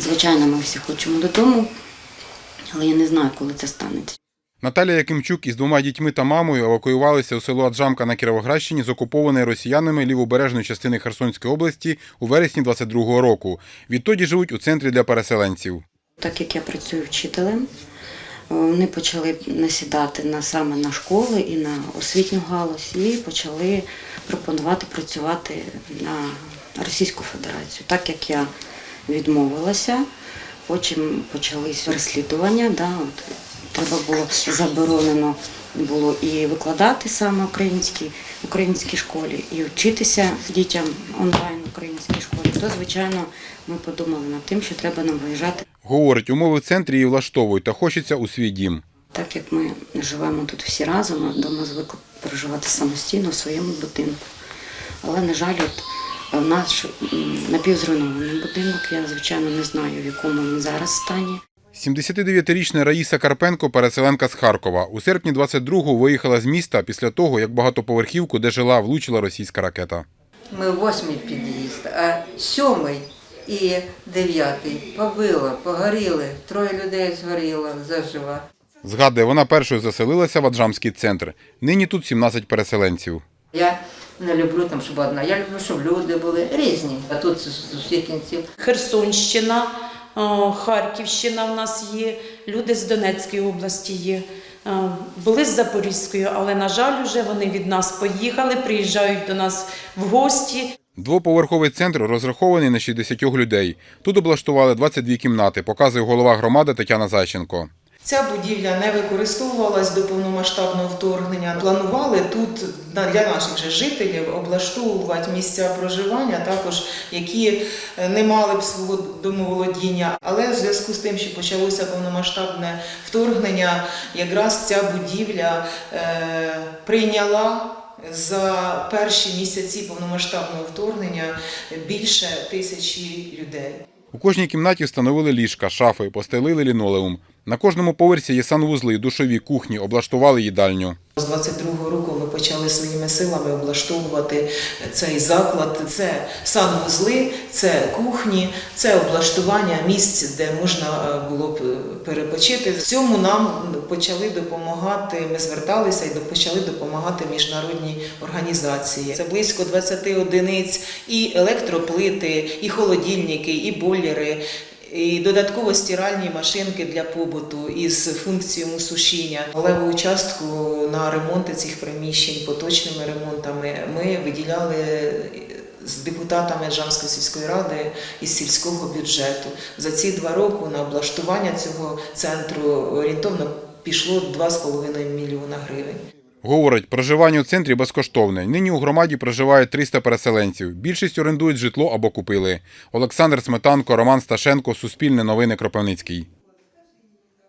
Звичайно, ми всі хочемо додому, але я не знаю, коли це станеться. Наталія Якимчук із двома дітьми та мамою евакуювалися у село Аджамка на Кіровоградщині з окупованої росіянами лівобережної частини Херсонської області у вересні 22-го року. Відтоді живуть у центрі для переселенців. Так як я працюю вчителем, е, вони почали насідати на саме на школи і на освітню галузь, і почали пропонувати працювати на Російську Федерацію. Так як я відмовилася, потім почались розслідування. Да, от, треба було заборонено було і викладати саме українській, в українській школі, і вчитися дітям онлайн українській школі. То, звичайно, ми подумали над тим, що треба нам виїжджати. Говорить, умови в центрі її влаштовують та хочеться у свій дім. Так як ми живемо тут всі разом, ми вдома звикли проживати самостійно в своєму будинку. Але, на жаль, от в наш напівзруйнований будинок, я, звичайно, не знаю, в якому він зараз стані. 79-річна Раїса Карпенко, переселенка з Харкова. У серпні 22-го виїхала з міста після того, як багатоповерхівку, де жила, влучила російська ракета. Ми восьмий під'їзд, а сьомий і дев'ятий побило, погоріли. Троє людей згоріло зажива. Згадує, вона першою заселилася в Аджамський центр. Нині тут 17 переселенців. Я не люблю там, щоб одна. Я люблю, щоб люди були різні. А тут з з усіх кінців. Херсонщина, Харківщина в нас є, люди з Донецької області є. Були з Запорізької, але, на жаль, вже вони від нас поїхали, приїжджають до нас в гості. Двоповерховий центр розрахований на 60 людей. Тут облаштували 22 кімнати, показує голова громади Тетяна Зайченко. Ця будівля не використовувалась до повномасштабного вторгнення. Планували тут для наших же жителів облаштовувати місця проживання, також які е, не мали б свого домоволодіння. Але в зв'язку з тим, що почалося повномасштабне вторгнення, якраз ця будівля е, прийняла. За перші місяці повномасштабного вторгнення більше тисячі людей. У кожній кімнаті встановили ліжка, шафи, постелили лінолеум. На кожному поверсі є санвузли, душові, кухні, облаштували їдальню. З 22-го року ми почали своїми силами облаштовувати цей заклад. Це санвузли, це кухні, це облаштування місць, де можна е, було б е, перепочити. В цьому нам почали допомагати. Ми зверталися і почали допомагати міжнародні організації. Це близько 20 одиниць і електроплити, і холодильники, і бойлери. І додатково стиральні машинки для побуту із функцією сушіння. Але в участку на ремонти цих приміщень, поточними ремонтами, ми виділяли з депутатами Жамської сільської ради із сільського бюджету. За ці два роки на облаштування цього центру орієнтовно пішло 2,5 мільйона гривень. Говорить, проживання у центрі безкоштовне. Нині у громаді проживає 300 переселенців. Більшість орендують житло або купили. Олександр Сметанко, Роман Сташенко, Суспільне новини Кропивницький.